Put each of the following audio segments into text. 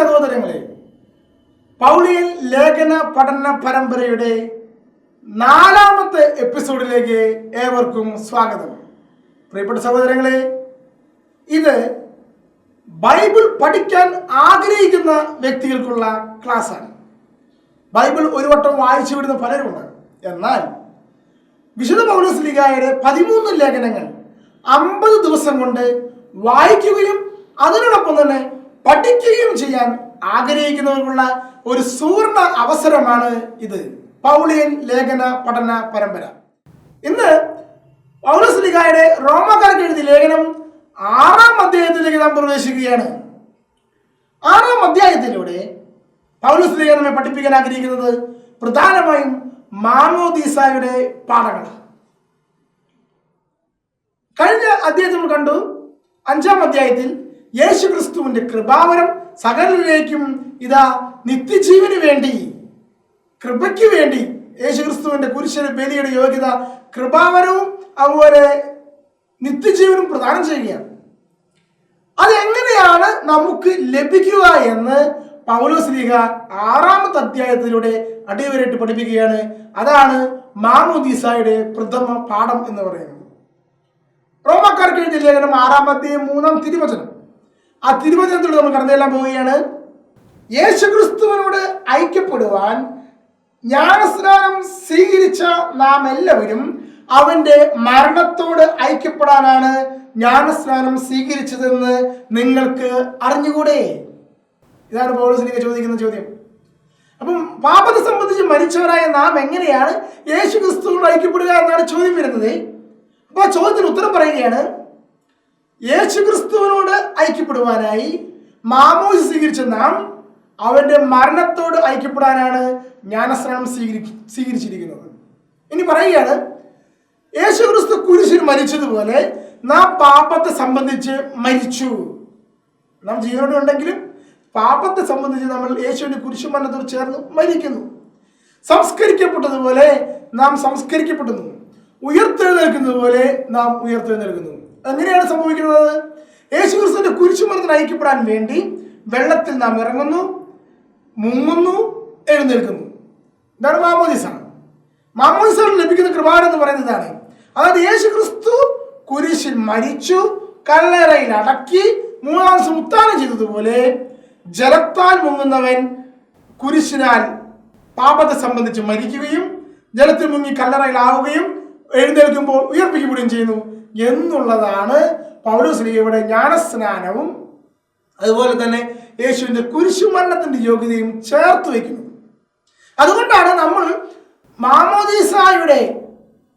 സഹോദരങ്ങളെ പൗളിയൻ ലേഖന പഠന പരമ്പരയുടെ നാലാമത്തെ എപ്പിസോഡിലേക്ക് ഏവർക്കും സ്വാഗതം. പ്രിയപ്പെട്ട സഹോദരങ്ങളെ ഇത് ബൈബിൾ പഠിക്കാൻ ആഗ്രഹിക്കുന്ന വ്യക്തികൾക്കുള്ള ക്ലാസ്സാണ്. ബൈബിൾ ഒരു വട്ടം വായിച്ചു വിടുന്ന പലരുമുണ്ട്. എന്നാൽ വിശുദ്ധ പൗലോസ് ലിഗായുടെ പതിമൂന്ന് ലേഖനങ്ങൾ അമ്പത് ദിവസം കൊണ്ട് വായിക്കുകയും അതിനോടൊപ്പം തന്നെ പഠിക്കുകയും ചെയ്യാൻ ആഗ്രഹിക്കുന്നവർക്കുള്ള ഒരു സുവർണ അവസരമാണ് ഇത്. പൗളിയൻ ലേഖന പഠന പരമ്പര. ഇന്ന് പൗലോസ് ലിഗായുടെ റോമക്കാർക്ക് എഴുതിയ ലേഖനം ആറാം അധ്യായത്തിലേക്ക് നാം പ്രവേശിക്കുകയാണ്. ആറാം അധ്യായത്തിലൂടെ പൗലോസ് ലിഗ നമ്മെ പഠിപ്പിക്കാൻ ആഗ്രഹിക്കുന്നത് പ്രധാനമായും മാമോദീസായുടെ പാഠങ്ങളാണ്. കഴിഞ്ഞ നമ്മൾ കണ്ടു. അഞ്ചാം അധ്യായത്തിൽ യേശു ക്രിസ്തുവിന്റെ കൃപാവരം സകലരിലേക്കും ഇതാ നിത്യജീവന് വേണ്ടി കൃപയ്ക്ക് വേണ്ടി യേശു ക്രിസ്തുവിന്റെ കുരിശന് ബലിയുടെ യോഗ്യത കൃപാവരവും അതുപോലെ നിത്യജീവനും പ്രദാനം ചെയ്യുകയാണ്. അതെങ്ങനെയാണ് നമുക്ക് ലഭിക്കുക എന്ന് പൗലോസ് ലീഗ ആറാമത്തെ അധ്യായത്തിലൂടെ അടിവരായിട്ട് പഠിപ്പിക്കുകയാണ്. അതാണ് മാമോദീസായുടെ പ്രഥമ പാഠം എന്ന് പറയുന്നത്. റോമക്കാർക്ക് എഴുതിയ ലേഖനം ആറാമത്തെ മൂന്നാം തിരുവചനം. ആ തിരുവചനത്തിലൂടെ നമ്മൾ കടന്നെല്ലാം പോവുകയാണ്. യേശുക്രിസ്തുവിനോട് ഐക്യപ്പെടുവാൻ ജ്ഞാനസ്നാനം സ്വീകരിച്ച നാം എല്ലാവരും അവന്റെ മരണത്തോട് ഐക്യപ്പെടാനാണ് ജ്ഞാനസ്നാനം സ്വീകരിച്ചതെന്ന് നിങ്ങൾക്ക് അറിഞ്ഞുകൂടെ? ഇതാണ് പൗലോസിലേക്ക് ചോദിക്കുന്ന ചോദ്യം. അപ്പം പാപത്തെ സംബന്ധിച്ച് മരിച്ചവരായ നാം എങ്ങനെയാണ് യേശു ക്രിസ്തുവിനോട് ഐക്യപ്പെടുക എന്നാണ് ചോദ്യം വരുന്നത്? അപ്പോൾ ആ ചോദ്യത്തിന് ഉത്തരം പറയുകയാണ് യേശു ക്രിസ്തുവിനോട് ഐക്യപ്പെടുവാനായി മാമോസ് സ്വീകരിച്ച നാം അവന്റെ മരണത്തോട് ഐക്യപ്പെടാനാണ് ജ്ഞാനസ്നാനം സ്വീകരി സ്വീകരിച്ചിരിക്കുന്നത്. ഇനി പറയുകയാണ് യേശു ക്രിസ്തു കുരിശിൽ മരിച്ചതുപോലെ നാം പാപത്തെ സംബന്ധിച്ച് മരിച്ചു. നാം ജീവനോടെ ഉണ്ടെങ്കിലും പാപത്തെ സംബന്ധിച്ച് നമ്മൾ യേശുവിന്റെ കുരിശു മരണത്തോട് ചേർന്ന് മരിക്കുന്നു. സംസ്കരിക്കപ്പെട്ടതുപോലെ നാം സംസ്കരിക്കപ്പെടുന്നു. ഉയർത്തെഴുന്നേൽക്കുന്നത് പോലെ നാം ഉയർത്തെഴുന്നേൽക്കുന്നു. എങ്ങനെയാണ് സംഭവിക്കുന്നത്? യേശു ക്രിസ്തുവിന്റെ കുരിശു മരണത്തിന് ഐക്യപ്പെടാൻ വേണ്ടി വെള്ളത്തിൽ നാം ഇറങ്ങുന്നു മുങ്ങുന്നു എഴുന്നേൽക്കുന്നു. ഇതാണ് മാമോദിസ. മാമോദിസയിൽ ലഭിക്കുന്ന കൃപാട് എന്ന് പറയുന്നത് ഇതാണ്. അതായത് യേശു ക്രിസ്തു കുരിശിൽ മരിച്ചു കല്ലറയിൽ അടക്കി മൂന്നാം ഉത്ഥാനം ചെയ്തതുപോലെ ജലത്താൽ മുങ്ങുന്നവൻ കുരിശിനാൽ പാപത്തെ സംബന്ധിച്ച് മരിക്കുകയും ജലത്തിൽ മുങ്ങി കല്ലറയിലാവുകയും എഴുന്നേൽക്കുമ്പോൾ ഉയർപ്പിക്കപ്പെടുകയും ചെയ്യുന്നു. എന്നുള്ളതാണ് പൗലോസ്ലിയുടെ ജ്ഞാനസ്നാനവും അതുപോലെ തന്നെ യേശുവിന്റെ കുരിശുമരണത്തിന്റെ യോഗ്യതയും ചേർത്ത് വയ്ക്കുന്നത്. അതുകൊണ്ടാണ് നമ്മൾ മാമോദീസായുടെ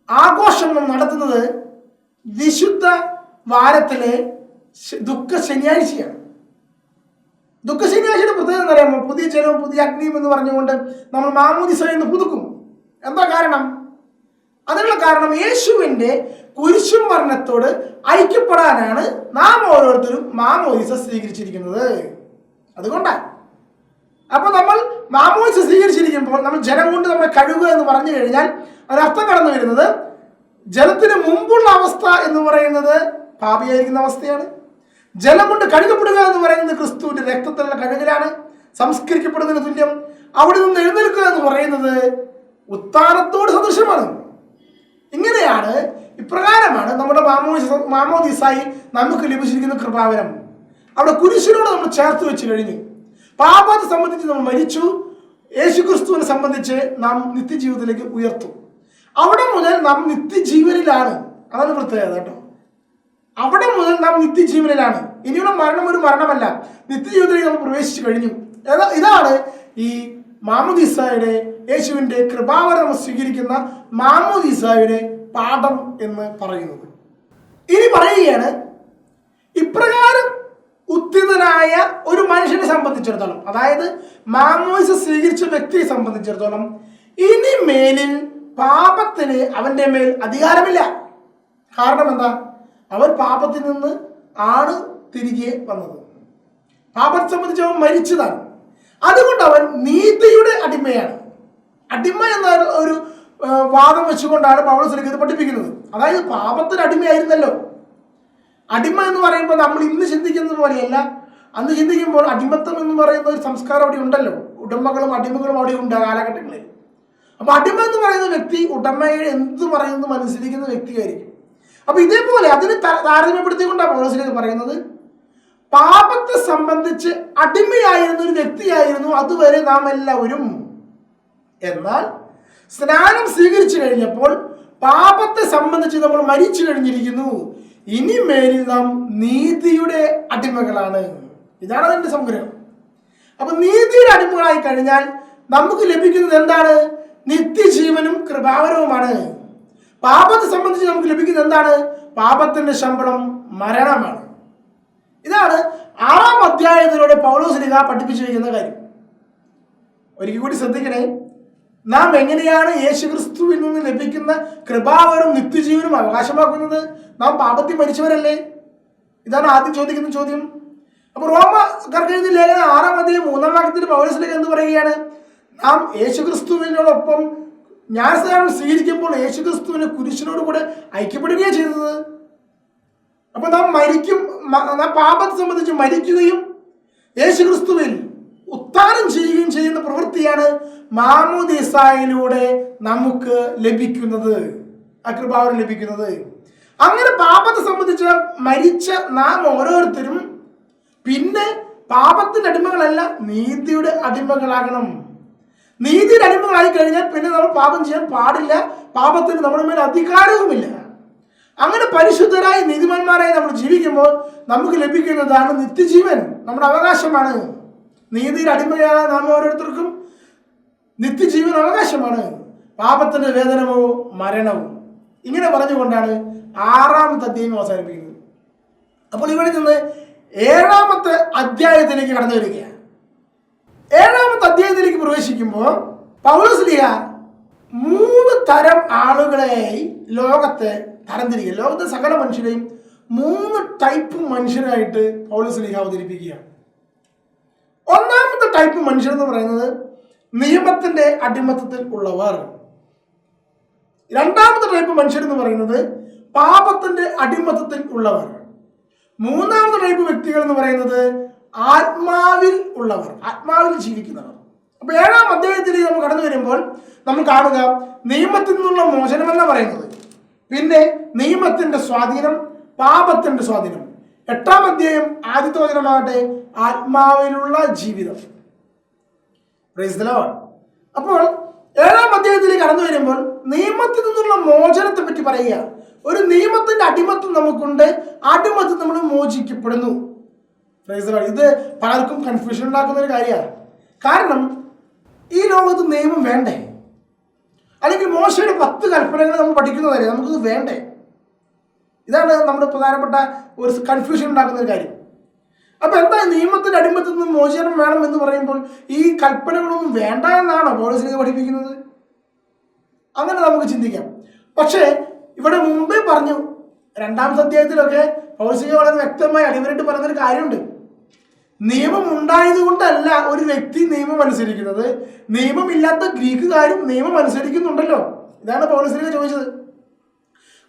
ആഘോഷങ്ങൾ നടത്തുന്നത് വിശുദ്ധ വാരത്തിലെ ദുഃഖ ശനിയാഴ്ചയാണ്. ദുഃഖ ശനിയാഴ്ചയുടെ പ്രത്യേകത എന്നറിയാമോ പുതിയ ചെലവും പുതിയ അഗ്നിയും എന്ന് പറഞ്ഞുകൊണ്ട് നമ്മൾ മാമോദിസ എന്ന് പുതുക്കും എന്താ കാരണം? അതിനുള്ള കാരണം യേശുവിന്റെ കുരിശും മരണത്തോട് ഐക്യപ്പെടാനാണ് നാം ഓരോരുത്തരും മാമോദിസ സ്വീകരിച്ചിരിക്കുന്നത്. അതുകൊണ്ടാണ് അപ്പൊ നമ്മൾ മാമോദിസ സ്വീകരിച്ചിരിക്കുമ്പോൾ നമ്മൾ ജലം കൊണ്ട് നമ്മളെ കഴുകുക എന്ന് പറഞ്ഞു കഴിഞ്ഞാൽ അതിനർത്ഥം കടന്നു വരുന്നത് ജലത്തിന് മുമ്പുള്ള അവസ്ഥ എന്ന് പറയുന്നത് പാപിയായിരിക്കുന്ന അവസ്ഥയാണ്. ജലം കൊണ്ട് കഴുകപ്പെടുക എന്ന് പറയുന്നത് ക്രിസ്തുവിന്റെ രക്തത്തിലുള്ള കഴുകലാണ് സംസ്കരിക്കപ്പെടുന്നതിന് തുല്യം. അവിടെ നിന്ന് എഴുന്നേൽക്കുക എന്ന് പറയുന്നത് ഉത്താനത്തോട് സദൃശമാണ് ഇങ്ങനെയാണ് ഇപ്രകാരമാണ് നമ്മുടെ മാമോദിസ മാമോദിസായി നമുക്ക് ലഭിച്ചിരിക്കുന്ന കൃപാവരം. അവിടെ കുരിശിനോട് നമ്മൾ ചേർത്ത് വെച്ച് കഴിഞ്ഞു പാപത്തെ സംബന്ധിച്ച് നമ്മൾ മരിച്ചു യേശു ക്രിസ്തുവിനെ സംബന്ധിച്ച് നാം നിത്യജീവിതത്തിലേക്ക് ഉയർത്തും. അവിടെ മുതൽ നാം നിത്യജീവനിലാണ്. അതാണ് പ്രത്യേകത കേട്ടോ. അവിടെ മുതൽ നാം നിത്യജീവനിലാണ്. ഇനിയുള്ള മരണം ഒരു മരണമല്ല. നിത്യജീവിതത്തിലേക്ക് നമ്മൾ പ്രവേശിച്ചു കഴിഞ്ഞു. ഇതാണ് ഈ മാമുദീസായുടെ യേശുവിന്റെ കൃപാവരം സ്വീകരിക്കുന്ന മാമുദീസായുടെ പാഠം എന്ന് പറയുന്നത്. ഇനി പറയുകയാണ് ഇപ്രകാരം ഉത്തിതനായ ഒരു മനുഷ്യനെ സംബന്ധിച്ചിടത്തോളം അതായത് മാമോയിസ സ്വീകരിച്ച വ്യക്തിയെ സംബന്ധിച്ചിടത്തോളം ഇനി മേലിൽ പാപത്തിന് അവന്റെ മേൽ അധികാരമില്ല. കാരണം എന്താ? അവൻ പാപത്തിൽ നിന്ന് ആണ് തിരികെ വന്നത്. പാപത്തെ സംബന്ധിച്ച് അവൻ മരിച്ചതാണ്. അതുകൊണ്ട് അവൻ നീതിയുടെ അടിമയാണ്. അടിമ എന്ന ഒരു വാദം വെച്ചുകൊണ്ടാണ് പൗളസിലേക്ക് ഇത് പഠിപ്പിക്കുന്നത്. അതായത് പാപത്തിന് അടിമയായിരുന്നല്ലോ. അടിമ എന്ന് പറയുമ്പോൾ നമ്മൾ ഇന്ന് ചിന്തിക്കുന്നത് പോലെയല്ല. അന്ന് ചിന്തിക്കുമ്പോൾ അടിമത്തം എന്ന് പറയുന്ന ഒരു സംസ്കാരം അവിടെ ഉണ്ടല്ലോ. ഉടമകളും അടിമകളും അവിടെ ഉണ്ട് കാലഘട്ടങ്ങളിൽ. അപ്പൊ അടിമ എന്ന് പറയുന്ന വ്യക്തി ഉടമയെ എന്ത് പറയുന്നതും അനുസരിക്കുന്ന വ്യക്തിയായിരിക്കും. അപ്പൊ ഇതേപോലെ അതിന് താരതമ്യപ്പെടുത്തിക്കൊണ്ടാണ് പൗലോസിലേക്ക് പറയുന്നത്. പാപത്തെ സംബന്ധിച്ച് അടിമയായിരുന്ന ഒരു വ്യക്തിയായിരുന്നു അതുവരെ നാം എല്ലാവരും. എന്നാൽ സ്നാനം സ്വീകരിച്ചു കഴിഞ്ഞപ്പോൾ പാപത്തെ സംബന്ധിച്ച് നമ്മൾ മരിച്ചു കഴിഞ്ഞിരിക്കുന്നു. ഇനി മേലിൽ നാം നീതിയുടെ അടിമകളാണ്. ഇതാണ് അതിന്റെ സംഗ്രഹം അപ്പൊ നീതിയുടെ അടിമകളായി കഴിഞ്ഞാൽ നമുക്ക് ലഭിക്കുന്നത് എന്താണ്? നിത്യജീവനും കൃപാവരവുമാണ്. പാപത്തെ സംബന്ധിച്ച് നമുക്ക് ലഭിക്കുന്നത് എന്താണ്? പാപത്തിന്റെ ശമ്പളം മരണമാണ്. ഇതാണ് ആറാം അധ്യായത്തിലൂടെ പൗലോസ്ലിഹ പഠിപ്പിച്ചു വയ്ക്കുന്ന കാര്യം. ഒരിക്കൽ കൂടി ശ്രദ്ധിക്കണേ. നാം എങ്ങനെയാണ് യേശു ക്രിസ്തുവിൽ നിന്ന് ലഭിക്കുന്ന കൃപാവരും നിത്യജീവനും അവകാശമാക്കുന്നത്? നാം പാപത്തിൽ മരിച്ചവരല്ലേ? ഇതാണ് ആദ്യം ചോദിക്കുന്ന ചോദ്യം. അപ്പൊ റോമ കർക്കെഴുതി ലേഖനം ആറാം അധ്യായം മൂന്നാം വാക്യത്തിൽ പൗരസിലേക്ക് എന്ത് പറയുകയാണ്? നാം യേശുക്രിസ്തുവിനോടൊപ്പം ജ്ഞാനസ്നാനം സ്വീകരിക്കുമ്പോൾ യേശുക്രിസ്തുവിനെ കുരിശിനോട് കൂടെ ഐക്യപ്പെടുകയാണ് ചെയ്തത്. അപ്പൊ നാം മരിക്കും പാപത്തെ സംബന്ധിച്ച് മരിക്കുകയും യേശുക്രിസ്തുവിൽ ഉത്താനം ചെയ്യുകയും ചെയ്യുന്ന പ്രവൃത്തിയാണ് മാമോദിസായിലൂടെ നമുക്ക് ലഭിക്കുന്നത് അകൃപാവനം ലഭിക്കുന്നത്. അങ്ങനെ പാപത്തെ സംബന്ധിച്ച് മരിച്ച നാം ഓരോരുത്തരും പിന്നെ പാപത്തിന്റെ അടിമകളല്ല നീതിയുടെ അടിമകളാകണം. നീതിയുടെ അടിമകളായി കഴിഞ്ഞാൽ പിന്നെ നമ്മൾ പാപം ചെയ്യാൻ പാടില്ല പാപത്തിന് നമ്മുടെ മേൽ അധികാരവുമില്ല. അങ്ങനെ പരിശുദ്ധരായ നീതിമാന്മാരായി നമ്മൾ ജീവിക്കുമ്പോൾ നമുക്ക് ലഭിക്കുന്നതാണ് നിത്യജീവൻ. നമ്മുടെ അവകാശമാണ്. നീതിയിൽ അടിമയായ നാം ഓരോരുത്തർക്കും നിത്യജീവൻ അവകാശമാണ്. പാപത്തിന്റെ വേദനമോ മരണവും. ഇങ്ങനെ പറഞ്ഞുകൊണ്ടാണ് ആറാമത്തെ അധ്യായം അവസാനിപ്പിക്കുന്നത്. അപ്പോൾ ഇവിടെ നിന്ന് ഏഴാമത്തെ അധ്യായത്തിലേക്ക് കടന്നു വരികയാണ്. ഏഴാമത്തെ അധ്യായത്തിലേക്ക് പ്രവേശിക്കുമ്പോൾ പൗലസ്ലിഹ മൂന്ന് തരം ആളുകളെയായി ലോകത്തെ തരംതിരിക്കുക. ലോകത്തെ സകല മനുഷ്യരെയും മൂന്ന് ടൈപ്പ് മനുഷ്യരായിട്ട് പൗലസ്ലിഹ അവതരിപ്പിക്കുകയാണ് ഒന്നാമത്തെ ടൈപ്പ് മനുഷ്യർ എന്ന് പറയുന്നത് നിയമത്തിന്റെ അടിമത്തത്തിൽ ഉള്ളവർ. രണ്ടാമത്തെ ടൈപ്പ് മനുഷ്യർ എന്ന് പറയുന്നത് പാപത്തിന്റെ അടിമത്തത്തിൽ ഉള്ളവർ. മൂന്നാമത്തെ ടൈപ്പ് വ്യക്തികൾ എന്ന് പറയുന്നത് ആത്മാവിൽ ഉള്ളവർ ആത്മാവിൽ ജീവിക്കുന്നവർ. അപ്പൊ ഏഴാം അധ്യായത്തിലേക്ക് നമ്മൾ കടന്നു വരുമ്പോൾ നമ്മൾ കാണുക നിയമത്തിൽ നിന്നുള്ള മോചനം എന്ന് പറയുന്നത്? പിന്നെ നിയമത്തിന്റെ സ്വാധീനം പാപത്തിന്റെ സ്വാധീനം. എട്ടാം അധ്യായം ആദ്യത്തെ വചനമാകട്ടെ ആത്മാവിലുള്ള ജീവിതം. അപ്പോൾ ഏഴാം അധ്യായത്തിലേക്ക് കടന്നു വരുമ്പോൾ നിയമത്തിൽ നിന്നുള്ള മോചനത്തെ പറ്റി പറയുക. ഒരു നിയമത്തിന്റെ അടിമത്വം നമുക്കുണ്ട് അടിമത്വം നമ്മൾ മോചിക്കപ്പെടുന്നു. ഇത് പലർക്കും കൺഫ്യൂഷൻ ഉണ്ടാക്കുന്ന ഒരു കാര്യമാണ്. കാരണം ഈ ലോകത്ത് നിയമം വേണ്ടേ? അല്ലെങ്കിൽ മോശയുടെ പത്ത് കൽപ്പനകൾ നമ്മൾ പഠിക്കുന്നതല്ലേ? നമുക്കത് വേണ്ടേ? ഇതാണ് നമ്മുടെ പ്രധാനപ്പെട്ട ഒരു കൺഫ്യൂഷൻ ഉണ്ടാക്കുന്ന ഒരു കാര്യം. അപ്പൊ എന്താ നിയമത്തിന്റെ അടിമത്തിൽ നിന്ന് മോചനം വേണം എന്ന് പറയുമ്പോൾ ഈ കൽപ്പനകളൊന്നും വേണ്ട എന്നാണോ പോളിസിനെ പഠിപ്പിക്കുന്നത്? അങ്ങനെ നമുക്ക് ചിന്തിക്കാം. പക്ഷേ ഇവിടെ മുമ്പേ പറഞ്ഞു രണ്ടാമത്തെ അധ്യായത്തിലൊക്കെ പൗരസിക വളരെ വ്യക്തമായി അടിവരായിട്ട് പറയുന്നൊരു കാര്യമുണ്ട്. നിയമം ഉണ്ടായത് കൊണ്ടല്ല ഒരു വ്യക്തി നിയമം അനുസരിക്കുന്നത്. നിയമമില്ലാത്ത ഗ്രീക്കുകാരും നിയമം അനുസരിക്കുന്നുണ്ടല്ലോ. ഇതാണ് പൗലശ്രീക ചോദിച്ചത്.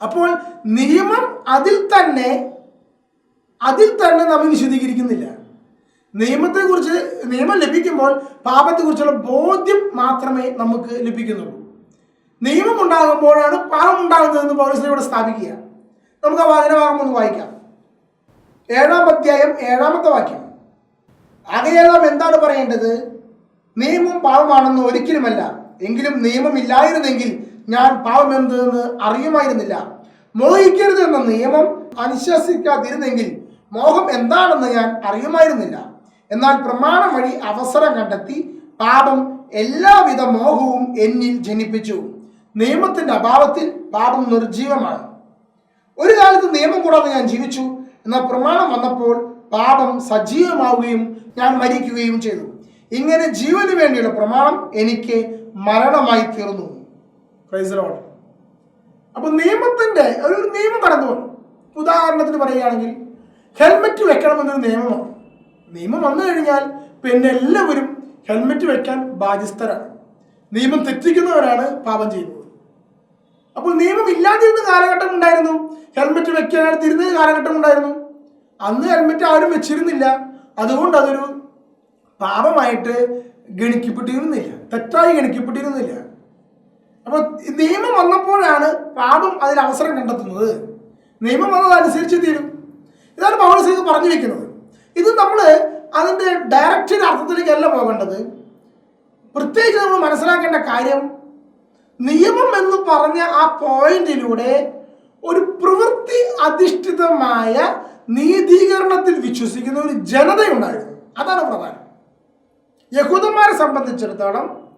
അപ്പോൾ നിയമം അതിൽ തന്നെ അതിൽ തന്നെ നമ്മൾ വിശദീകരിക്കുന്നില്ല. നിയമത്തെക്കുറിച്ച് നിയമം ലഭിക്കുമ്പോൾ പാപത്തെക്കുറിച്ചുള്ള ബോധ്യം മാത്രമേ നമുക്ക് ലഭിക്കുന്നുള്ളൂ. നിയമം ഉണ്ടാകുമ്പോഴാണ് പാപം ഉണ്ടാകുന്നതെന്ന് ഇവിടെ സ്ഥാപിക്കുക. നമുക്ക് ആ വാചനഭാഗം ഒന്ന് വായിക്കാം. ഏഴാം അധ്യായം ഏഴാമത്തെ വാക്യം. നാം എന്താണ് പറയേണ്ടത്? നിയമം പാപമാണെന്ന് ഒരിക്കലുമല്ല. എങ്കിലും നിയമം ഇല്ലായിരുന്നെങ്കിൽ ഞാൻ പാപം എന്തെന്ന് അറിയുമായിരുന്നില്ല. മോഹിക്കരുത് എന്ന നിയമം അനുശാസിക്കാതിരുന്നെങ്കിൽ മോഹം എന്താണെന്ന് ഞാൻ അറിയുമായിരുന്നില്ല. എന്നാൽ പ്രമാണം വഴി അവസരം കണ്ടെത്തി പാപം എല്ലാവിധ മോഹവും എന്നിൽ ജനിപ്പിച്ചു. നിയമത്തിന്റെ അഭാവത്തിൽ പാപം നിർജീവമാണ് ഒരു കാലത്ത് നിയമം കൂടാതെ ഞാൻ ജീവിച്ചു. എന്നാൽ പ്രമാണം വന്നപ്പോൾ പാപം സജീവമാവുകയും ഞാൻ മരിക്കുകയും ചെയ്തു. ഇങ്ങനെ ജീവന് വേണ്ടിയുള്ള പ്രമാണം എനിക്ക് മരണമായി തീർന്നു. അപ്പൊ നിയമത്തിന്റെ ഒരു നിയമം കടന്നു വന്നു. ഉദാഹരണത്തിന് പറയുകയാണെങ്കിൽ ഹെൽമെറ്റ് വെക്കണമെന്നൊരു നിയമമാണ് നിയമം വന്നു. കഴിഞ്ഞാൽ പിന്നെ എല്ലാവരും ഹെൽമെറ്റ് വെക്കാൻ ബാധ്യസ്ഥരാണ്. നിയമം തെറ്റിക്കുന്നവരാണ് പാപം ചെയ്യുന്നത്. അപ്പോൾ നിയമം ഇല്ലാതിരുന്ന കാലഘട്ടം ഉണ്ടായിരുന്നു. ഹെൽമെറ്റ് വെക്കാനായിട്ട് തിരുന്ന കാലഘട്ടം ഉണ്ടായിരുന്നു. അന്ന് ഹെൽമെറ്റ് ആരും വെച്ചിരുന്നില്ല. അതുകൊണ്ട് അതൊരു പാപമായിട്ട് ഗണിക്കപ്പെട്ടിരുന്നില്ല. തെറ്റായി ഗണിക്കപ്പെട്ടിരുന്നില്ല. അപ്പോൾ നിയമം വന്നപ്പോഴാണ് പാപം അതിൽ അവസരം കണ്ടെത്തുന്നത്. നിയമം വന്നതനുസരിച്ച് തീരും. ഇതാണ് ഇത് പറഞ്ഞു വെക്കുന്നത്. ഇത് നമ്മൾ അതിന്റെ ഡയറക്റ്റ് അർത്ഥത്തിലേക്കല്ല പോകേണ്ടത്. പ്രത്യേകിച്ച് നമ്മൾ മനസ്സിലാക്കേണ്ട കാര്യം നിയമം എന്ന് പറഞ്ഞ ആ പോയിന്റിലൂടെ ഒരു പ്രവൃത്തി അധിഷ്ഠിതമായ നീതീകരണത്തിൽ വിശ്വസിക്കുന്ന ഒരു ജനതയുണ്ടായിരുന്നു. അതാണ് പ്രധാനം. യഹൂദന്മാരെ സംബന്ധിച്ചിടത്തോളം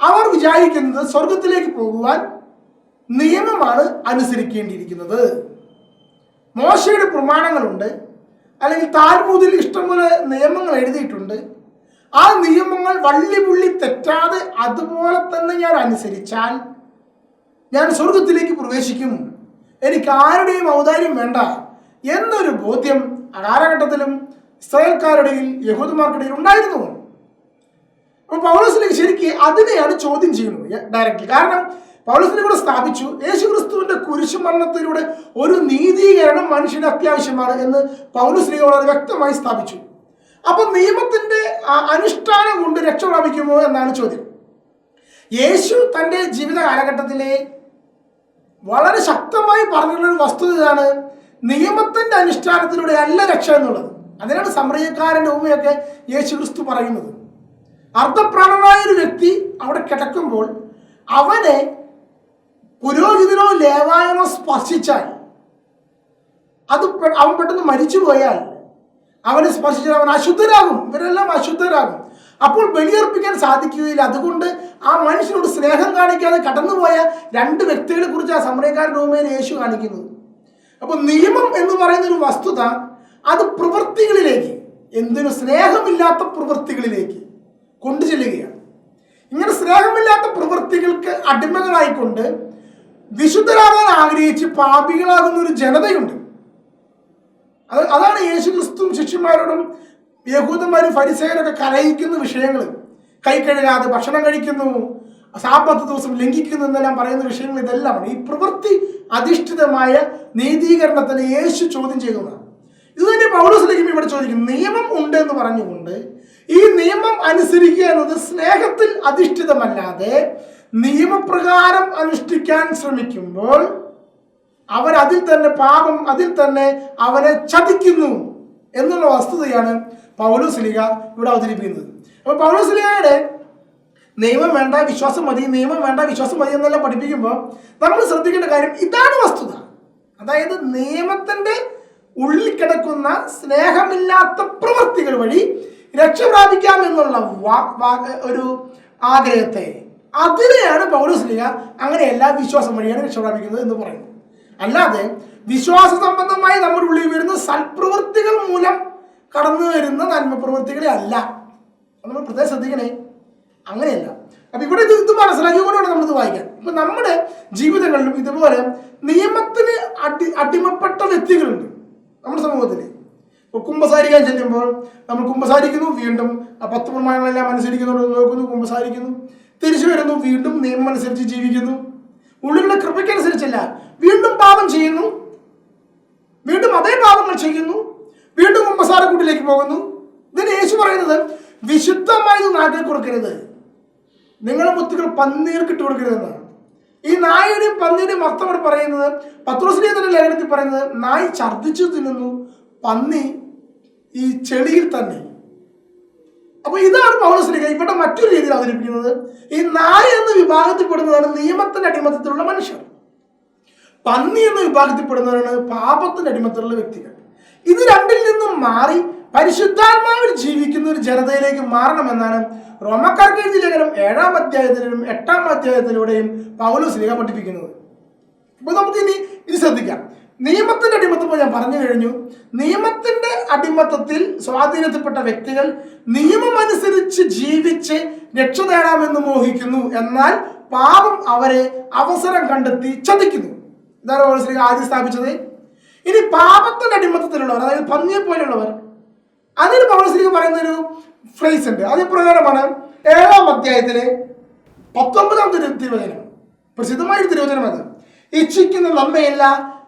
അവർ വിചാരിക്കുന്നത് സ്വർഗത്തിലേക്ക് പോകുവാൻ നിയമമാണ് അനുസരിക്കേണ്ടിയിരിക്കുന്നത്. മോശയുടെ പ്രമാണങ്ങളുണ്ട്. അല്ലെങ്കിൽ താൽമൂതിൽ ഇഷ്ടംപോലെ നിയമങ്ങൾ എഴുതിയിട്ടുണ്ട്. ആ നിയമങ്ങൾ വള്ളി പുള്ളി തെറ്റാതെ അതുപോലെ തന്നെ ഞാൻ അനുസരിച്ചാൽ ഞാൻ സ്വർഗത്തിലേക്ക് പ്രവേശിക്കും. എനിക്ക് ആരുടെയും ഔദാര്യം വേണ്ട. എന്നൊരു ബോധ്യം? ആ കാലഘട്ടത്തിലും ഇസ്രായേൽക്കാരുടെയും യഹൂദന്മാർക്കിടയിൽ ഉണ്ടായിരുന്നു. അപ്പോൾ പൗലോസിലേക്ക് ശരിക്ക് അതിനെയാണ് ചോദ്യം ചെയ്യുന്നത് ഡയറക്റ്റ് കാരണം പൗലോസിനെ കൂടെ സ്ഥാപിച്ചു. യേശു ക്രിസ്തുവിന്റെ കുരിശുമരണത്തിലൂടെ ഒരു നീതീകരണം മനുഷ്യന് അത്യാവശ്യമാണ് എന്ന് പൗലോസിനെ വളരെ വ്യക്തമായി സ്ഥാപിച്ചു. അപ്പൊ നിയമത്തിന്റെ അനുഷ്ഠാനം കൊണ്ട് രക്ഷ പ്രാപിക്കുമോ എന്നാണ് ചോദ്യം. യേശു തന്റെ ജീവിത കാലഘട്ടത്തിലെ വളരെ ശക്തമായി പറഞ്ഞിട്ടുള്ള ഒരു വസ്തുത ഇതാണ്. നിയമത്തിന്റെ അനുഷ്ഠാനത്തിലൂടെ അല്ല രക്ഷ എന്നുള്ളത്. അതിനാണ് സമറിയക്കാരന്റെ ഉമ്മയൊക്കെ യേശു ക്രിസ്തു പറയുന്നത്. അർദ്ധപ്രാണനായ ഒരു വ്യക്തി അവിടെ കിടക്കുമ്പോൾ അവനെ പുരോഹിതനോ ലേവായനോ സ്പർശിച്ചാൽ അത് അവൻ പെട്ടെന്ന് മരിച്ചു പോയാൽ അവനെ സ്പർശിച്ചാൽ അവൻ അശുദ്ധരാകും. ഇവരെല്ലാം അശുദ്ധരാകും. അപ്പോൾ ബലിയർപ്പിക്കാൻ സാധിക്കുകയില്ല. അതുകൊണ്ട് ആ മനുഷ്യനോട് സ്നേഹം കാണിക്കാതെ കടന്നുപോയ രണ്ട് വ്യക്തികളെ കുറിച്ച് ആ സമരക്കാരൻ റൂമയിൽ യേശു കാണിക്കുന്നത് അപ്പോൾ നിയമം എന്ന് പറയുന്ന ഒരു വസ്തുത അത് പ്രവൃത്തികളിലേക്ക് എന്തിനു സ്നേഹമില്ലാത്ത പ്രവൃത്തികളിലേക്ക് കൊണ്ടു ചെല്ലുകയാണ്. ഇങ്ങനെ സ്നേഹമില്ലാത്ത പ്രവൃത്തികൾക്ക് അടിമകളായിക്കൊണ്ട് വിശുദ്ധരാകാൻ ആഗ്രഹിച്ച് പാപികളാകുന്ന ഒരു ജനതയുണ്ട്. അത് അതാണ് യേശു ക്രിസ്തുവും ശിഷ്യന്മാരോടും യഹൂദന്മാരും ഫരിസേരൊക്കെ കലയിക്കുന്ന വിഷയങ്ങൾ കൈ കഴുകാതെ ഭക്ഷണം കഴിക്കുന്നു സാമ്പത്ത് ദിവസം ലംഘിക്കുന്നു എന്നെല്ലാം പറയുന്ന വിഷയങ്ങൾ ഇതെല്ലാമാണ്. ഈ പ്രവൃത്തി അധിഷ്ഠിതമായ നീതീകരണത്തിന് യേശു ചോദ്യം ചെയ്യുന്നതാണ്. ഇത് തന്നെ പൗലോസിലേക്കും ഇവിടെ ചോദിക്കും നിയമം ഉണ്ട് എന്ന് പറഞ്ഞുകൊണ്ട് ഈ നിയമം അനുസരിക്കുക എന്നത് സ്നേഹത്തിൽ അധിഷ്ഠിതമല്ലാതെ നിയമപ്രകാരം അനുഷ്ഠിക്കാൻ ശ്രമിക്കുമ്പോൾ അവൻ അതിൽ തന്നെ പാപം അതിൽ തന്നെ അവനെ ചതിക്കുന്നു എന്നുള്ള വസ്തുതയാണ് പൗലോസ്ലിക ഇവിടെ അവതരിപ്പിക്കുന്നത്. അപ്പോൾ പൗലോസ്ലികയുടെ നിയമം വേണ്ട വിശ്വാസം മതി നിയമം വേണ്ട വിശ്വാസം മതി എന്നെല്ലാം പഠിപ്പിക്കുമ്പോൾ നമ്മൾ ശ്രദ്ധിക്കേണ്ട കാര്യം ഇതാണ് വസ്തുത. അതായത് നിയമത്തിന്റെ ഉള്ളിൽ കിടക്കുന്ന സ്നേഹമില്ലാത്ത പ്രവൃത്തികൾ വഴി രക്ഷ പ്രാപിക്കാം എന്നുള്ള ഒരു ആഗ്രഹത്തെ അതിനെയാണ് പൗരസ്ലിക അങ്ങനെ എല്ലാ വിശ്വാസം വഴിയാണ് രക്ഷ പ്രാപിക്കുന്നത് എന്ന് പറയുന്നത്. അല്ലാതെ വിശ്വാസ സംബന്ധമായി നമ്മുടെ ഉള്ളിൽ വരുന്ന സൽപ്രവൃത്തികൾ മൂലം കടന്നു വരുന്ന നന്മ പ്രവൃത്തികളെ അല്ല നമ്മൾ പ്രത്യേകം ശ്രദ്ധിക്കണേ. അങ്ങനെയല്ല. അപ്പൊ ഇവിടെ ഇത് ഇത് മനസ്സിലാക്കിക്കൊണ്ടാണ് നമ്മൾ ഇത് വായിക്കാൻ. ഇപ്പൊ നമ്മുടെ ജീവിതങ്ങളിലും ഇതുപോലെ നിയമത്തിന് അടി അടിമപ്പെട്ട വ്യക്തികളുണ്ട് നമ്മുടെ സമൂഹത്തിൽ ഇപ്പൊ കുമ്പസാരിക്കാൻ ചെല്ലുമ്പോൾ നമ്മൾ കുമ്പസാരിക്കുന്നു വീണ്ടും ആ പത്ത് പ്രമാണങ്ങളെല്ലാം അനുസരിക്കുന്നുണ്ട് നോക്കുന്നു കുമ്പസാരിക്കുന്നു. തിരിച്ചു വരുന്നു വീണ്ടും നിയമം അനുസരിച്ച് ജീവിക്കുന്നു. ഉള്ളിലുള്ള കൃപയ്ക്കനുസരിച്ചല്ല. വീണ്ടും പാപം ചെയ്യുന്നു. വീണ്ടും അതേ പാപങ്ങൾ ചെയ്യുന്നു. വീണ്ടും കുമ്പസാരക്കൂട്ടിലേക്ക് പോകുന്നു. ഇതിന് യേശു പറയുന്നത് വിശുദ്ധമായത് നാട്ടിൽ കൊടുക്കരുത്. നിങ്ങളുടെ മുത്തുകൾ പന്നീർക്ക് ഇട്ട് കൊടുക്കരുതെന്നാണ് ഈ നായയുടെയും പന്നിയുടെയും അർത്ഥം ഇവിടെ പറയുന്നത് പത്രോസിനെ തന്നെ ലേഖനത്തിൽ പറയുന്നത് നായ് ഛർദ്ദിച്ചു തിന്നുന്നു പന്നി ഈ ചെളിയിൽ തന്നെ. അപ്പൊ ഇതാണ് പൗരസ്ലിക ഇവിടെ മറ്റൊരു രീതിയിൽ അവതരിപ്പിക്കുന്നത്. ഈ നായ എന്ന വിഭാഗത്തിൽപ്പെടുന്നതാണ് നിയമത്തിന്റെ അടിമത്തത്തിലുള്ള മനുഷ്യർ. പന്നി എന്ന വിഭാഗത്തിൽപ്പെടുന്നവരാണ് പാപത്തിന്റെ അടിമത്തിലുള്ള വ്യക്തികൾ. ഇത് രണ്ടിൽ നിന്നും മാറി പരിശുദ്ധാത്മാവിൽ ജീവിക്കുന്ന ഒരു ജനതയിലേക്ക് മാറണമെന്നാണ് റോമക്കാർക്ക് എഴുതിയ ലേഖനം ഏഴാം അധ്യായത്തിലും എട്ടാം അധ്യായത്തിലൂടെയും പൗലോസ് ലേഖ പഠിപ്പിക്കുന്നത്. ഇപ്പൊ നമുക്ക് ഇനി ഇത് ശ്രദ്ധിക്കാം. നിയമത്തിന്റെ അടിമത്തം ഞാൻ പറഞ്ഞു കഴിഞ്ഞു. നിയമത്തിന്റെ അടിമത്തത്തിൽ സ്വാധീനത്തിൽപ്പെട്ട വ്യക്തികൾ നിയമം അനുസരിച്ച് ജീവിച്ച് രക്ഷ നേടാമെന്ന് മോഹിക്കുന്നു. എന്നാൽ പാപം അവരെ അവസരം കണ്ടെത്തി ചതിക്കുന്നു. ഇതാണ് ലേഖ ആദ്യം സ്ഥാപിച്ചത്. ഇനി പാപത്തിന്റെ അടിമത്തത്തിലുള്ളവർ അതായത് പന്നിയെ പോലെയുള്ളവർ അതിന് പൗലോസ്ലിക്ക് പറയുന്ന ഒരു ഫ്രേസ് ഉണ്ട്. അത് പ്രകാരമാണ് ഏഴാം അധ്യായത്തിലെ പത്തൊമ്പതാം തിരു- തിരുവചനം. പ്രസിദ്ധമായ തിരുവചനം അത്. ഇച്ഛിക്കുന്ന നന്മയല്ല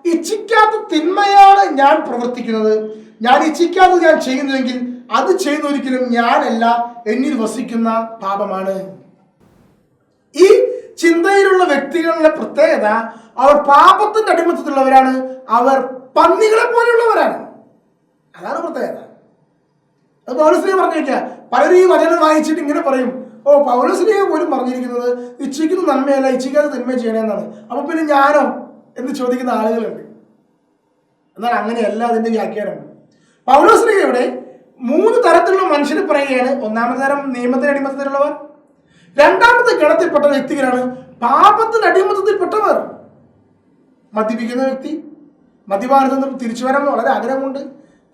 ഇച്ഛിക്കാത്ത തിന്മയാണ് ഞാൻ പ്രവർത്തിക്കുന്നത്. ഞാൻ ഇച്ഛിക്കാത്തത് ഞാൻ ചെയ്യുന്നുവെങ്കിൽ അത് ചെയ്യുന്ന ഒരിക്കലും ഞാനല്ല എന്നിൽ വസിക്കുന്ന പാപമാണ്. ഈ ചിന്തയിലുള്ള വ്യക്തികളുടെ പ്രത്യേകത അവർ പാപത്തിന്റെ അടിമത്തത്തിലുള്ളവരാണ്. അവർ പന്നികളെ പോലെയുള്ളവരാണ് അതാണ് പ്രത്യേകത. അത് പൗരസ്ലിയെ പറഞ്ഞേക്കാ പലരും ഈ വചനം വായിച്ചിട്ട് ഇങ്ങനെ പറയും ഓ പൗരസ്ലിയെ പോലും പറഞ്ഞിരിക്കുന്നത് ഇച്ഛിക്കുന്ന നന്മയല്ല ഇച്ഛിക്കാതെ തിന്മ ചെയ്യണമെന്നാണ് അപ്പൊ പിന്നെ ഞാനോ? എന്ന് ചോദിക്കുന്ന ആളുകളുണ്ട്. എന്നാൽ അങ്ങനെയല്ല അതിന്റെ വ്യാഖ്യാനം. പൗലോസ്ലിക ഇവിടെ മൂന്ന് തരത്തിലുള്ള മനുഷ്യർ പറയുകയാണ്. ഒന്നാമത്തെ തരം നിയമത്തിന് അടിമത്തത്തിലുള്ളവർ. രണ്ടാമത്തെ ഗണത്തിൽപ്പെട്ട വ്യക്തികളാണ് പാപത്തിന് അടിമത്തത്തിൽപ്പെട്ടവർ. മദ്യപിക്കുന്ന വ്യക്തി മദ്യപാനത്തിൽ നിന്നും തിരിച്ചു വരാൻ വളരെ ആഗ്രഹമുണ്ട്.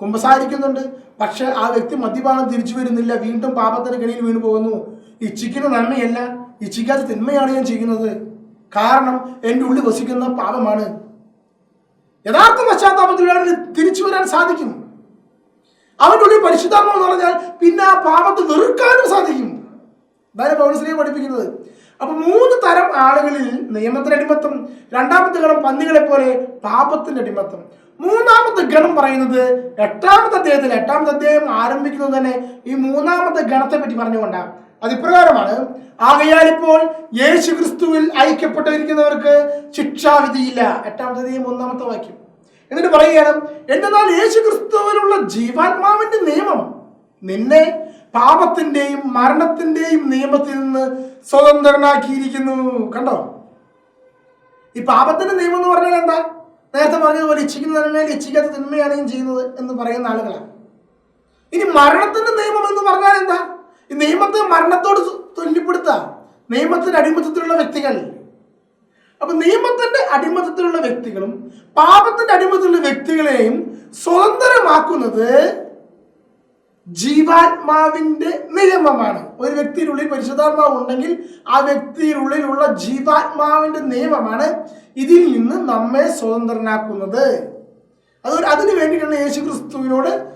കുമ്പസാരിക്കുന്നുണ്ട്. പക്ഷെ ആ വ്യക്തി മദ്യപാനം തിരിച്ചു വരുന്നില്ല. വീണ്ടും പാപത്തിന് കെണിയിൽ വീണു പോകുന്നു. ഇച്ഛിക്കുന്ന നന്മയല്ല. ഇച്ഛിക്കാത്ത തിന്മയാണ് ഞാൻ ചെയ്യുന്നത്. കാരണം എന്റെ ഉള്ളിൽ വസിക്കുന്ന പാപമാണ്. യഥാർത്ഥ പശ്ചാത്താപത്തിലൂടെ തിരിച്ചു വരാൻ സാധിക്കും. അവന്റെ ഉള്ളിൽ പരിശുദ്ധാത്മ പറഞ്ഞാൽ പിന്നെ ആ പാപത്തെ വെറുക്കാനും സാധിക്കും. അതാണ് പൗരസ്ലിയെ പഠിപ്പിക്കുന്നത്? അപ്പൊ മൂന്ന് തരം ആളുകളിൽ നിയമത്തിന്റെ അടിമത്തം രണ്ടാമത്തെ ഗണം പന്നികളെ പോലെ പാപത്തിന്റെ അടിമത്തം. മൂന്നാമത്തെ ഗണം പറയുന്നത് എട്ടാമത്തെ അദ്ദേഹത്തിൽ എട്ടാമത്തെ അദ്ദേഹം ആരംഭിക്കുന്നത് തന്നെ ഈ മൂന്നാമത്തെ ഗണത്തെ പറ്റി പറഞ്ഞുകൊണ്ടാണ് അത് ഇപ്രകാരമാണ് ആകയാൽ ഇപ്പോൾ യേശു ക്രിസ്തുവിൽ ഐക്യപ്പെട്ടിരിക്കുന്നവർക്ക് ശിക്ഷാവിധിയില്ല. എട്ടാമത്തെ അധ്യായം ഒന്നാമത്തെ വാക്യം. എന്നിട്ട് പറയുകയാണ് എന്തെന്നാൽ യേശു ക്രിസ്തുവിലുള്ള ജീവാത്മാവിന്റെ നിയമം നിന്നെ പാപത്തിന്റെയും മരണത്തിന്റെയും നിയമത്തിൽ നിന്ന് സ്വതന്ത്രനാക്കിയിരിക്കുന്നു. കണ്ടോ? ഈ പാപത്തിന്റെ നിയമം എന്ന് പറഞ്ഞാൽ എന്താ? നേരത്തെ പറഞ്ഞതുപോലെ ഇച്ഛിക്കുന്ന നന്മയിൽ ഇച്ഛിക്കാത്ത തിന്മയാണ് ഞാൻ ചെയ്യുന്നത് എന്ന് പറയുന്ന ആളുകളാണ്. ഇനി മരണത്തിന്റെ നിയമം എന്ന് പറഞ്ഞാൽ എന്താ? ഈ നിയമത്തെ മരണത്തോട് തുല്യപ്പെടുത്തുക നിയമത്തിന്റെ അടിമത്തത്തിലുള്ള വ്യക്തികൾ. അപ്പൊ നിയമത്തിന്റെ അടിമത്തത്തിലുള്ള വ്യക്തികളും പാപത്തിന്റെ അടിമത്തത്തിലുള്ള വ്യക്തികളെയും സ്വതന്ത്രമാക്കുന്നത് ജീവാത്മാവിന്റെ നിയമമാണ്. ഒരു വ്യക്തിയുടെ ഉള്ളിൽ പരിശുദ്ധാത്മാവ് ഉണ്ടെങ്കിൽ ആ വ്യക്തിയുടെ ജീവാത്മാവിന്റെ നിയമമാണ് ഇതിൽ നിന്ന് നമ്മെ സ്വതന്ത്രനാക്കുന്നത്. അത് അതിനു വേണ്ടിയിട്ടാണ് യേശു ക്രിസ്തുവിനോട്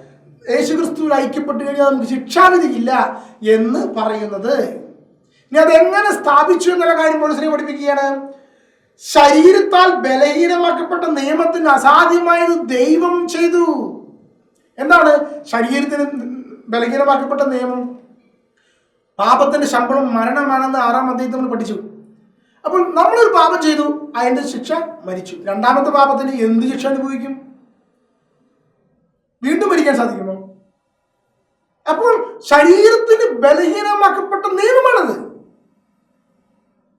യേശു ക്രിസ്തുവിൽ ഐക്യപ്പെട്ട് കഴിഞ്ഞാൽ നമുക്ക് ശിക്ഷാവിധിയില്ല എന്ന് പറയുന്നത്. ഇനി അതെങ്ങനെ സ്ഥാപിച്ചു എന്നുള്ള കാര്യം പോലീസിനെ പഠിപ്പിക്കുകയാണ്. ശരീരത്താൽ ബലഹീനമാക്കപ്പെട്ട നിയമത്തിന് അസാധ്യമായത് ദൈവം ചെയ്തു. എന്താണ്? ശരീരത്തിന് ബലഹീനമാക്കപ്പെട്ട നിയമം. പാപത്തിന്റെ ശമ്പളം മരണമാണെന്ന് ആറാം അധ്യായത്തിൽ നമ്മൾ പഠിച്ചു. അപ്പോൾ നമ്മളൊരു പാപം ചെയ്തു അതിന്റെ ശിക്ഷ മരിച്ചു. രണ്ടാമത്തെ പാപത്തിന് എന്ത് ശിക്ഷ അനുഭവിക്കും? വീണ്ടും മരിക്കാൻ സാധിക്കുമോ? അപ്പോൾ ശരീരത്തിന് ബലഹീനമാക്കപ്പെട്ട നിയമമാണത്.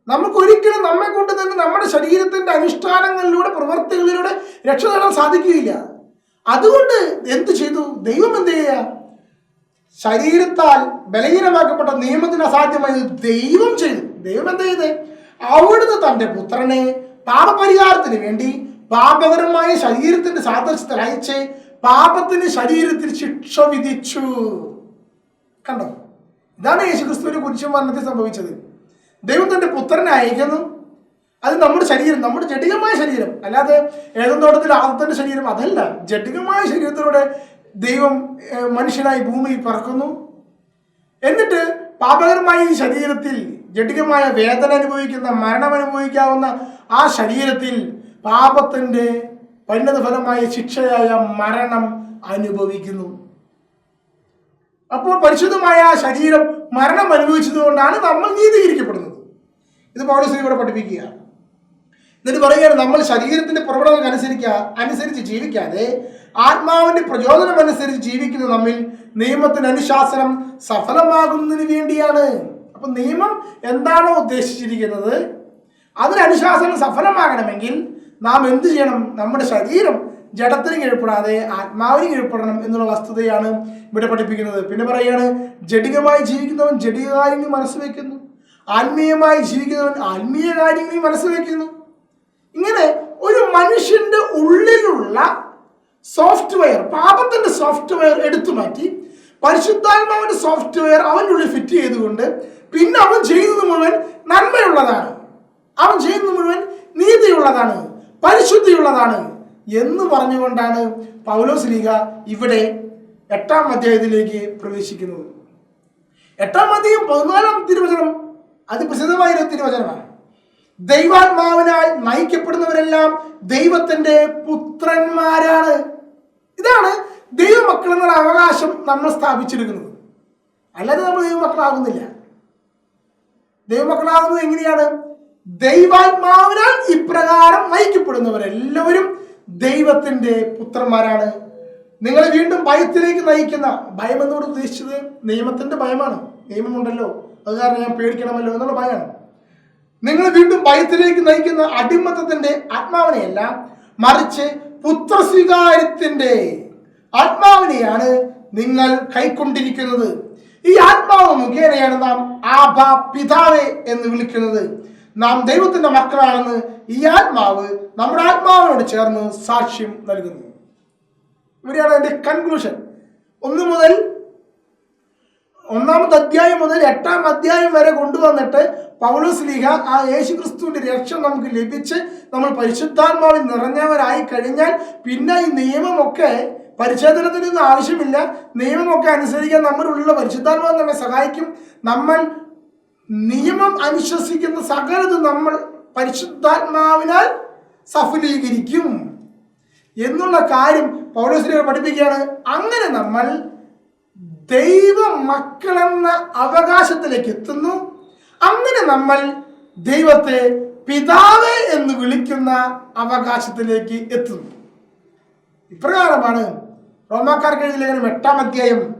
നമുക്ക് ഒരിക്കലും നമ്മെ കൊണ്ട് തന്നെ നമ്മുടെ ശരീരത്തിന്റെ അനുഷ്ഠാനങ്ങളിലൂടെ പ്രവർത്തികളിലൂടെ രക്ഷ നേടാൻ സാധിക്കുകയില്ല. അതുകൊണ്ട് എന്ത് ചെയ്തു? ദൈവം എന്ത് ചെയ്യുക ശരീരത്താൽ ബലഹീനമാക്കപ്പെട്ട നിയമത്തിന് അസാധ്യമായത് ദൈവം ചെയ്തു. ദൈവം എന്താ ചെയ്ത്? അവിടുന്ന് തന്റെ പുത്രനെ പാപപരിഹാരത്തിന് വേണ്ടി പാപകരമായ ശരീരത്തിന്റെ സാദൃശ്യത്തിൽ അയച്ച് പാപത്തിന് ശരീരത്തിൽ ശിക്ഷ വിധിച്ചു. കണ്ടോ? ഇതാണ് യേശുക്രിസ്തുവിന്റെ കുരിശും മരണത്തിൽ സംഭവിച്ചത്. ദൈവം തന്റെ പുത്രനെ അയക്കുന്നു. അത് നമ്മുടെ ശരീരം നമ്മുടെ ജഡികമായ ശരീരം. അല്ലാതെ ഏതെന്തോട്ടത്തിൽ ആദത്തിന്റെ ശരീരം അതല്ല. ജഡികമായ ശരീരത്തിലൂടെ ദൈവം മനുഷ്യനായി ഭൂമിയിൽ പറക്കുന്നു. എന്നിട്ട് പാപകരമായ ഈ ശരീരത്തിൽ ജടികമായ വേദന അനുഭവിക്കുന്ന മരണം അനുഭവിക്കാവുന്ന ആ ശരീരത്തിൽ പാപത്തിന്റെ പരിണത ഫലമായ ശിക്ഷയായ മരണം അനുഭവിക്കുന്നു. അപ്പോൾ പരിശുദ്ധമായ ആ ശരീരം മരണം അനുഭവിച്ചതുകൊണ്ടാണ് നമ്മൾ നീതീകരിക്കപ്പെടുന്നത്. ഇത് പൗരസ്ത്രീ ഇവിടെ പഠിപ്പിക്കുക എന്നിട്ട് പറയുകയാണ് നമ്മൾ ശരീരത്തിന്റെ പ്രവണതകൾ അനുസരിക്കുക അനുസരിച്ച് ജീവിക്കാതെ ആത്മാവിന്റെ പ്രചോദനം അനുസരിച്ച് ജീവിക്കുന്ന നമ്മിൽ നിയമത്തിന് അനുശാസനം സഫലമാകുന്നതിന് വേണ്ടിയാണ്. അപ്പൊ നിയമം എന്താണോ ഉദ്ദേശിച്ചിരിക്കുന്നത് അതിനനുശാസനം സഫലമാകണമെങ്കിൽ നാം എന്ത് ചെയ്യണം? നമ്മുടെ ശരീരം ജഡത്തിന് കീഴ്പ്പെടാതെ ആത്മാവിന് കീഴ്പ്പെടണം എന്നുള്ള വസ്തുതയാണ് ഇവിടെ പഠിപ്പിക്കുന്നത്. പിന്നെ പറയുകയാണ് ജഡികമായി ജീവിക്കുന്നവൻ ജഡിക കാര്യങ്ങൾ മനസ്സ് വയ്ക്കുന്നു. ആത്മീയമായി ജീവിക്കുന്നവൻ ആത്മീയ കാര്യങ്ങളിൽ മനസ്സ് വയ്ക്കുന്നു. ഇങ്ങനെ ഒരു മനുഷ്യന്റെ ഉള്ളിലുള്ള സോഫ്റ്റ്വെയർ പാപത്തിന്റെ സോഫ്റ്റ്വെയർ എടുത്തു മാറ്റി പരിശുദ്ധാത്മാവിന്റെ സോഫ്റ്റ്വെയർ അവന്റെ ഉള്ളിൽ ഫിറ്റ് ചെയ്തുകൊണ്ട് പിന്നെ അവൻ ചെയ്യുന്നത് മുഴുവൻ നന്മയുള്ളതാണ്. അവൻ ചെയ്യുന്നത് മുഴുവൻ നീതിയുള്ളതാണ് പരിശുദ്ധിയുള്ളതാണ് എന്ന് പറഞ്ഞുകൊണ്ടാണ് പൗലോസ് ലീഗ ഇവിടെ എട്ടാം അധ്യായത്തിലേക്ക് പ്രവേശിക്കുന്നത്. എട്ടാം അധ്യായം പതിനാലാം തിരുവചനം അതിപ്രസിദ്ധമായ തിരുവചനമാണ്. ദൈവാത്മാവിനാൽ നയിക്കപ്പെടുന്നവരെല്ലാം ദൈവത്തിന്റെ പുത്രന്മാരാണ്. ഇതാണ് ദൈവമക്കൾ എന്നുള്ള അവകാശം നമ്മൾ സ്ഥാപിച്ചെടുക്കുന്നത് അല്ലാതെ നമ്മൾ ദൈവമക്കളാകുന്നില്ല. ദൈവമക്കളാകുന്നത് എങ്ങനെയാണ്? ദൈവാത്മാവിനാൽ ഇപ്രകാരം നയിക്കപ്പെടുന്നവരെല്ലാവരും ദൈവത്തിന്റെ പുത്രന്മാരാണ്. നിങ്ങളെ വീണ്ടും ഭയത്തിലേക്ക് നയിക്കുന്ന ഭയം എന്നോട് ഉദ്ദേശിച്ചത് നിയമത്തിന്റെ ഭയമാണ്. നിയമമുണ്ടല്ലോ. അത് കാരണം ഞാൻ പേടിക്കണമല്ലോ എന്നുള്ള ഭയമാണ്. നിങ്ങൾ വീണ്ടും ഭയത്തിലേക്ക് നയിക്കുന്ന അടിമത്തത്തിന്റെ ആത്മാവിനെയല്ല മറിച്ച് പുത്രസ്വീകാരത്തിന്റെ ആത്മാവിനെയാണ് നിങ്ങൾ കൈക്കൊണ്ടിരിക്കുന്നത്. ഈ ആത്മാവ് മുഖേനയാണ് നാം ആഭ പിതാവേ എന്ന് വിളിക്കുന്നത്. നാം ദൈവത്തിന്റെ മക്കളാണെന്ന് ഈ ആത്മാവ് നമ്മുടെ ആത്മാവിനോട് ചേർന്ന് സാക്ഷ്യം നൽകുന്നു. ഇവിടെയാണ് അതിന്റെ കൺക്ലൂഷൻ ഒന്ന് മുതൽ ഒന്നാമത്തെ അധ്യായം മുതൽ എട്ടാം അധ്യായം വരെ കൊണ്ടുവന്നിട്ട് പൗലോസ് ലീഹ ആ യേശു ക്രിസ്തുവിന്റെ രക്ഷ നമുക്ക് ലഭിച്ച് നമ്മൾ പരിശുദ്ധാത്മാവിൽ നിറഞ്ഞവരായി കഴിഞ്ഞാൽ പിന്നെ ഈ നിയമമൊക്കെ പരിശോധനത്തിനൊന്നും ആവശ്യമില്ല. നിയമമൊക്കെ അനുസരിക്കാൻ നമ്മുടെ ഉള്ളിലുള്ള പരിശുദ്ധാത്മാവ് നമ്മെ സഹായിക്കും. നമ്മൾ നിയമം അനുശ്വസിക്കുന്ന സകലത് നമ്മൾ പരിശുദ്ധാത്മാവിനാൽ സഫലീകരിക്കും. എന്നുള്ള കാര്യം പൗലോസിനെ പഠിപ്പിക്കുകയാണ്. അങ്ങനെ നമ്മൾ ദൈവ മക്കളെന്ന അവകാശത്തിലേക്ക് എത്തുന്നു. അങ്ങനെ നമ്മൾ ദൈവത്തെ പിതാവ് എന്ന് വിളിക്കുന്ന അവകാശത്തിലേക്ക് എത്തുന്നു. ഇപ്രകാരമാണ് റോമാക്കാർക്ക് എഴുതിയ ലേഖനം എട്ടാം അധ്യായം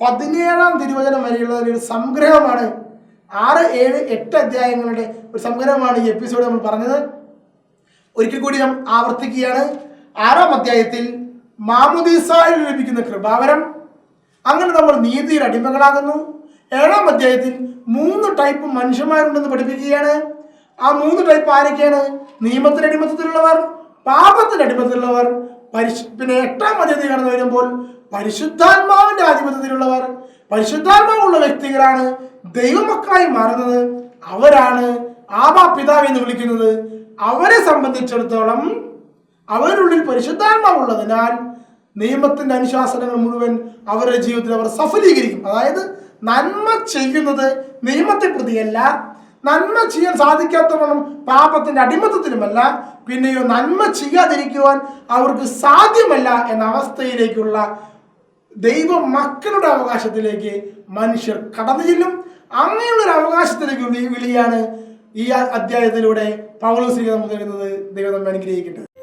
പതിനേഴാം തിരുവചനം വരെയുള്ള ഒരു സംഗ്രഹമാണ്. ആറ് ഏഴ് എട്ട് അധ്യായങ്ങളുടെ ഒരു സംഗ്രഹമാണ് ഈ എപ്പിസോഡ് നമ്മൾ പറഞ്ഞത്. ഒരിക്കൽ കൂടി നാം ആവർത്തിക്കുകയാണ്. ആറാം അധ്യായത്തിൽ മാമുദീസായിൽ ലഭിക്കുന്ന കൃപാവരം. അങ്ങനെ നമ്മൾ നീതിയുടെ അടിമകളാകുന്നു. ഏഴാം അധ്യായത്തിൽ മൂന്ന് ടൈപ്പ് മനുഷ്യന്മാരുണ്ടെന്ന് പഠിപ്പിക്കുകയാണ്. ആ മൂന്ന് ടൈപ്പ് ആരൊക്കെയാണ്? നിയമത്തിന്റെ അടിമത്തത്തിലുള്ളവർ പാപത്തിന്റെ അടിമത്തത്തിലുള്ളവർ പിന്നെ എട്ടാം അധ്യായത്തിൽ കടന്നു വരുമ്പോൾ പരിശുദ്ധാത്മാവിന്റെ ആധിപത്യത്തിലുള്ളവർ പരിശുദ്ധാത്മാവുള്ള വ്യക്തികളാണ് ദൈവമക്കളായി മാറുന്നത്. അവരാണ് ആബാ പിതാവ് എന്ന് വിളിക്കുന്നത്. അവരെ സംബന്ധിച്ചിടത്തോളം അവരുള്ളിൽ പരിശുദ്ധാത്മാവുള്ളതിനാൽ നിയമത്തിന്റെ അനുശാസനങ്ങൾ മുഴുവൻ അവരുടെ ജീവിതത്തിൽ അവർ സഫലീകരിക്കും. അതായത് നന്മ ചെയ്യുന്നത് നിയമത്തെ പ്രതിയല്ല. നന്മ ചെയ്യാൻ സാധിക്കാത്തവണ്ണം പാപത്തിന്റെ അടിമത്തത്തിലുമല്ല പിന്നെയോ നന്മ ചെയ്യാതിരിക്കുവാൻ അവർക്ക് സാധ്യമല്ല എന്ന അവസ്ഥയിലേക്കുള്ള ദൈവ മക്കളുടെ അവകാശത്തിലേക്ക് മനുഷ്യർ കടന്നു ചെല്ലും. അങ്ങനെയുള്ള ഒരു അവകാശത്തിലേക്ക് വിളി- വിളിയാണ് ഈ അധ്യായത്തിലൂടെ പൗലോസ് നമുക്ക് തരുന്നത് ദൈവം അനുഗ്രഹിക്കട്ടെ.